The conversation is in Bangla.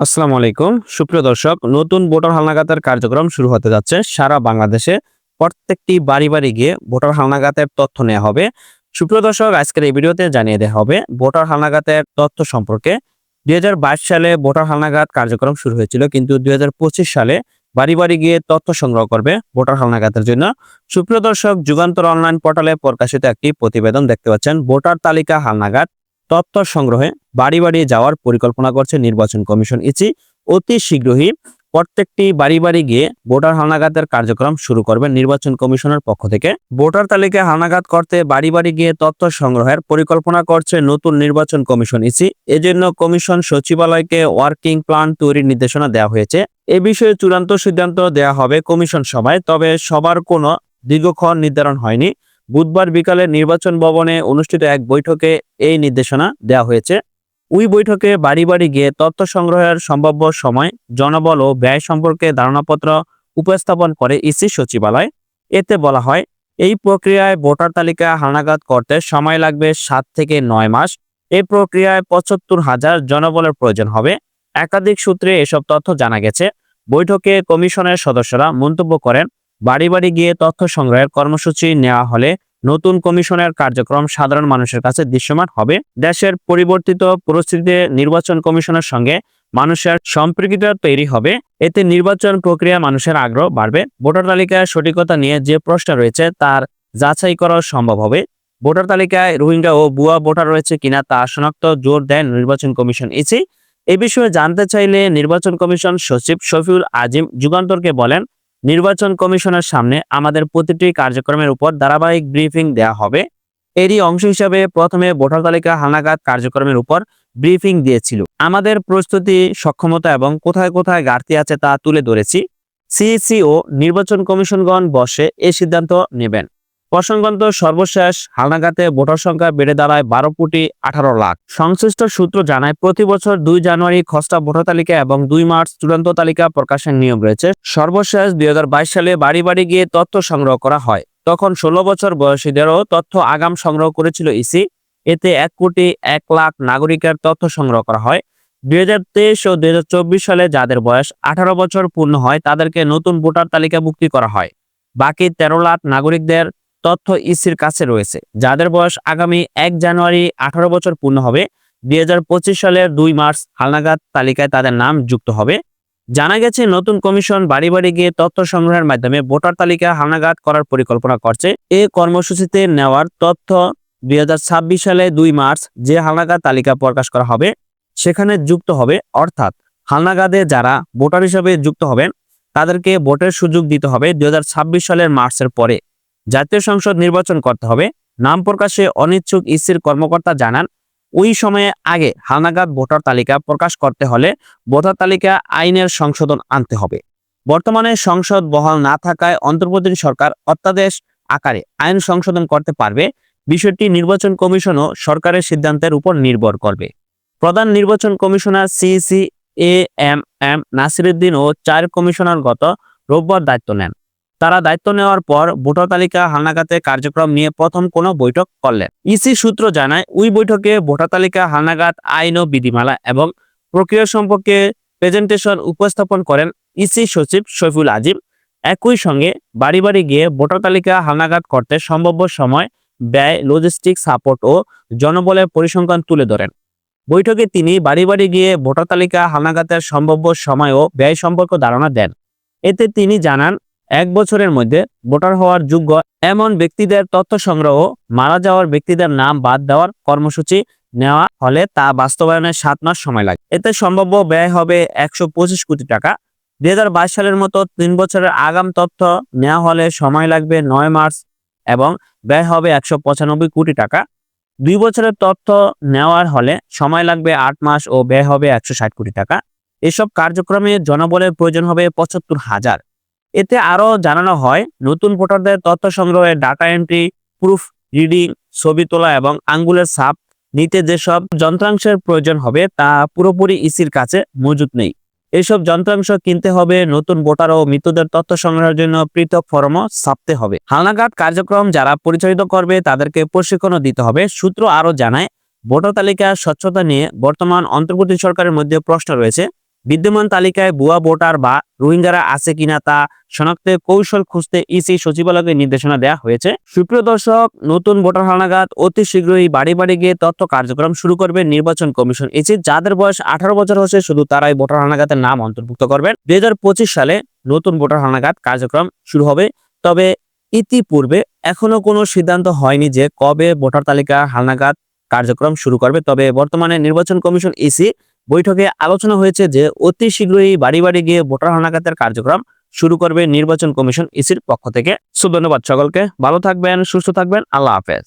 আসসালামু আলাইকুম। সুপ্রিয় দর্শক, নতুন ভোটার হালনাগাতের কার্যক্রম শুরু হতে যাচ্ছে। সারা বাংলাদেশে প্রত্যেকটি বাড়ি বাড়ি গিয়ে ভোটার হালনাগাতের তথ্য নেওয়া হবে। সুপ্রিয় দর্শক, আজকের এই ভিডিওতে জানিয়ে দেওয়া হবে, ভোটার হালনাগাতের তথ্য সম্পর্কে। দুই হাজার বাইশ সালে ভোটার হালনাগাত কার্যক্রম শুরু হয়েছিল, কিন্তু দুই হাজার পঁচিশ সালে বাড়ি বাড়ি গিয়ে তথ্য সংগ্রহ করবে ভোটার হালনাগাতের জন্য। সুপ্রিয় দর্শক, যুগান্তর অনলাইন পোর্টালে প্রকাশিত একটি প্রতিবেদন দেখতে পাচ্ছেন, ভোটার তালিকা হালনাগাদ। তথ্য সংগ্রহে বাড়ি বাড়ি যাওয়ার পরিকল্পনা করছে নির্বাচন কমিশন। ইচি অতি শীঘ্রই প্রত্যেকটি বাড়ি বাড়ি গিয়ে ভোটার হালনাগাদের কার্যক্রম শুরু করবে নির্বাচন কমিশনের পক্ষ থেকে। ভোটার তালিকায় হালনাগাদ করতে বাড়ি বাড়ি গিয়ে তথ্য সংগ্রহের পরিকল্পনা করছে নতুন নির্বাচন কমিশন। ইসি এজন্য কমিশন সচিবালয়কে ওয়ার্কিং প্ল্যান তৈরির নির্দেশনা দেওয়া হয়েছে। এ বিষয়ে চূড়ান্ত সিদ্ধান্ত দেওয়া হবে কমিশন সভায়, তবে সবার কোনো দীর্ঘক্ষণ নির্ধারণ হয়নি। বুধবার বিকালে নির্বাচন ভবনে অনুষ্ঠিত এক বৈঠকে এই নির্দেশনা দেওয়া হয়েছে। ওই বৈঠকে বাড়ি বাড়ি গিয়ে তথ্য সংগ্রহের সম্ভাব্য সময়, জনবল ও ব্যয় সম্পর্কে ধারণাপত্র উপস্থাপন করে ইসি সচিবালয়। এতে বলা হয়, এই প্রক্রিয়ায় ভোটার তালিকা হালনাগাদ করতে সময় লাগবে সাত থেকে নয় মাস। এই প্রক্রিয়ায় পঁচাত্তর হাজার জনবলের প্রয়োজন হবে। একাধিক সূত্রে এসব তথ্য জানা গেছে। বৈঠকে কমিশনের সদস্যরা মন্তব্য করেন বাড়ি বাড়ি গিয়ে তথ্য সংগ্রহের কর্মসূচি নেওয়া হলে নতুন কমিশনের কার্যক্রম সাধারণ মানুষের কাছে দৃশ্যমান হবে। দেশের পরিবর্তিত পরিস্থিতিতে নির্বাচন কমিশনের সঙ্গে মানুষের সম্পৃক্ততা তৈরি হবে। এতে নির্বাচন প্রক্রিয়া মানুষের আগ্রহ বাড়বে। ভোটার তালিকায় সঠিকতা নিয়ে যে প্রশ্ন রয়েছে তার যাচাই করা সম্ভব হবে। ভোটার তালিকায় রোহিঙ্গা ও বুয়া ভোটার রয়েছে কিনা তা শনাক্ত জোর দেন নির্বাচন কমিশন ইসি। এ বিষয়ে জানতে চাইলে নির্বাচন কমিশন সচিব শফিউল আজিম যুগান্তরকে বলেন নির্বাচন কমিশনের সামনে আমাদের প্রতিটি কার্যক্রমের উপর ধারাবাহিক ব্রিফিং দেয়া হবে। এরই অংশ হিসাবে প্রথমে ভোটার তালিকা হালনাগাদ কার্যক্রমের উপর ব্রিফিং দিয়েছিল। আমাদের প্রস্তুতি, সক্ষমতা এবং কোথায় কোথায় ঘাটতি আছে তা তুলে ধরেছি। সিইসি ও নির্বাচন কমিশনগণ বসে এ সিদ্ধান্ত নেবেন। প্রসঙ্গত সর্বশেষ হালনাগাতে ভোটার সংখ্যা বেড়ে দাঁড়ায় বারো কোটি আঠারো লাখ। সংশ্লিষ্ট সূত্র জানায়, প্রতি বছর দুই জানুয়ারি খসড়া ভোটার তালিকা এবং দুই মার্চ চূড়ান্ত তালিকা প্রকাশের নিয়ম রয়েছে। সর্বশেষ দুই হাজার বাইশ সালে বাড়ি বাড়ি গিয়ে তথ্য সংগ্রহ করা হয়। তখন ষোলো বছর বয়সীদেরও তথ্য আগাম সংগ্রহ করেছিল ইসি। এতে এক কোটি এক লাখ নাগরিকের তথ্য সংগ্রহ করা হয়। দুই হাজার তেইশ ও দুই হাজার চব্বিশ সালে যাদের বয়স আঠারো বছর পূর্ণ হয়, তাদেরকে নতুন ভোটার তালিকা তালিকাভুক্তি করা হয়। বাকি তেরো লাখ নাগরিকদের তথ্য ইসির কাছে রয়েছে। যাদের বয়স আগামী এক জানুয়ারি আঠারো বছর পূর্ণ হবে, দুই হাজার পঁচিশ সালের দুই মার্চ হালনাগাদ তালিকায় তাদের নাম যুক্ত হবে। জানা গেছে, নতুন কমিশন বাড়ি বাড়ি গিয়ে তথ্য সংগ্রহের মাধ্যমে ভোটার তালিকা হালনাগাদ করার পরিকল্পনা করছে। এ কর্মসূচিতে নেওয়ার তথ্য দুই হাজার ছাব্বিশ সালে দুই মার্চ যে হালনাগাদ তালিকা প্রকাশ করা হবে, সেখানে যুক্ত হবে, অর্থাৎ হালনাগাদে যারা ভোটার হিসেবে যুক্ত হবেন, তাদেরকে ভোটের সুযোগ দিতে হবে দুই হাজার ছাব্বিশ সালের মার্চের পরে। জাতীয় সংসদ নির্বাচন করতে হবে। নাম প্রকাশে অনিচ্ছুক ইসির কর্মকর্তা জানান, ওই সময়ে আগে হালনাগাদ ভোটার তালিকা প্রকাশ করতে হলে ভোটার তালিকা আইনের সংশোধন আনতে হবে। বর্তমানে সংসদ বহাল না থাকায় অন্তর্বর্তী সরকার অত্যাদেশ আকারে আইন সংশোধন করতে পারবে। বিষয়টি নির্বাচন কমিশনও সরকারের সিদ্ধান্তের উপর নির্ভর করবে। প্রধান নির্বাচন commissioner CC A M M Nasiruddin ও চার কমিশনার গত রোববার দায়িত্ব নেন। তারা দায়িত্ব নেওয়ার পর ভোটার তালিকা হালনাগাতে কার্যক্রম নিয়ে প্রথম কোনো বৈঠক করলেন। ইসি সূত্র জানায়, ওই বৈঠকে ভোটার তালিকা হালনাগাদ, আইন ও বিধিমালা এবং প্রক্রিয়া সম্পর্কে প্রেজেন্টেশন উপস্থাপন করেন ইসি সচিব শফিউল আজিম। একই সঙ্গে বাড়ি বাড়ি গিয়ে ভোটার তালিকা হালনাগাদ করতে সম্ভাব্য সময়, ব্যয় লজিস্টিক সাপোর্ট ও জনবলের পরিসংখ্যান তুলে ধরেন। বৈঠকে তিনি বাড়ি বাড়ি গিয়ে ভোটার তালিকা হালনাগাতের সম্ভাব্য সময় ও ব্যয় সম্পর্ক ধারণা দেন। এতে তিনি জানান এক বছরের মধ্যে ভোটার হওয়ার যোগ্য এমন ব্যক্তিদের তথ্য সংগ্রহ মারা যাওয়ার ব্যক্তিদের নাম বাদ দেওয়ার কর্মসূচি নেওয়া হলে তা বাস্তবায়নের সাত মাস সময় লাগে। এতে সম্ভাব্য ব্যয় হবে একশো পঁচিশ কোটি টাকা। দুই হাজার বাইশ সালের মতো তিন বছরের আগাম তথ্য নেওয়া হলে সময় লাগবে নয় মার্চ এবং ব্যয় হবে একশো পঁচানব্বই কোটি টাকা। দুই বছরের তথ্য নেওয়ার হলে সময় লাগবে আট মাস ও ব্যয় হবে একশো ষাট কোটি টাকা। এসব কার্যক্রমে জনবলের প্রয়োজন হবে পঁচাত্তর হাজার। এতে আরও জানানো হয়, নতুন ভোটারদের তথ্য সংগ্রহে ডাটা এন্ট্রি প্রুফ রিডিং ছবি তোলা এবং আঙ্গুলের ছাপ নিতে যেসব যন্ত্রাংশের প্রয়োজন হবে তা পুরোপুরি ইসির কাছে মজুদ নেই। এসব যন্ত্রাংশ কিনতে হবে, নতুন ভোটার ও মৃতদের তথ্য সংগ্রহের জন্য পৃথক ফরমও ছাপতে হবে। হালনাগাদ কার্যক্রম যারা পরিচালিত করবে তাদেরকে প্রশিক্ষণও দিতে হবে, সূত্র আরও জানায়, ভোটার তালিকা স্বচ্ছতা নিয়ে বর্তমান অন্তর্বর্তী সরকারের মধ্যে প্রশ্ন রয়েছে। বিদ্যমান তালিকায় ভুয়া ভোটার বা রোহিঙ্গারা আছে কিনা তা শনাক্তে কৌশল খুঁজতে ইসি সচিবালয়কে নির্দেশনা দেওয়া হয়েছে। সুপ্রিয় দর্শক, নতুন ভোটার হালনাগাদ অতি শীঘ্রই বাড়ি বাড়ি গিয়ে তথ্য কার্যক্রম শুরু করবে নির্বাচন কমিশন। ইসি যাদের বয়স আঠারো বছর হচ্ছে, শুধু তারাই ভোটার হালনাগাদের নাম অন্তর্ভুক্ত করবেন। দুই হাজার পঁচিশ সালে নতুন ভোটার হালনাগাদ কার্যক্রম শুরু হবে, তবে ইতিপূর্বে এখনও কোনো সিদ্ধান্ত হয়নি যে কবে ভোটার তালিকা হালনাগাদ কার্যক্রম শুরু করবে। তবে বর্তমানে নির্বাচন কমিশন ইসি বৈঠকে আলোচনা হয়েছে যে অতি শীঘ্রই বাড়ি বাড়ি গিয়ে ভোটার হানাকাতের কার্যক্রম শুরু করবে নির্বাচন কমিশন ইসির পক্ষ থেকে। সুধন্যবাদ সকলকে। ভালো থাকবেন, সুস্থ থাকবেন। আল্লাহ হাফেজ।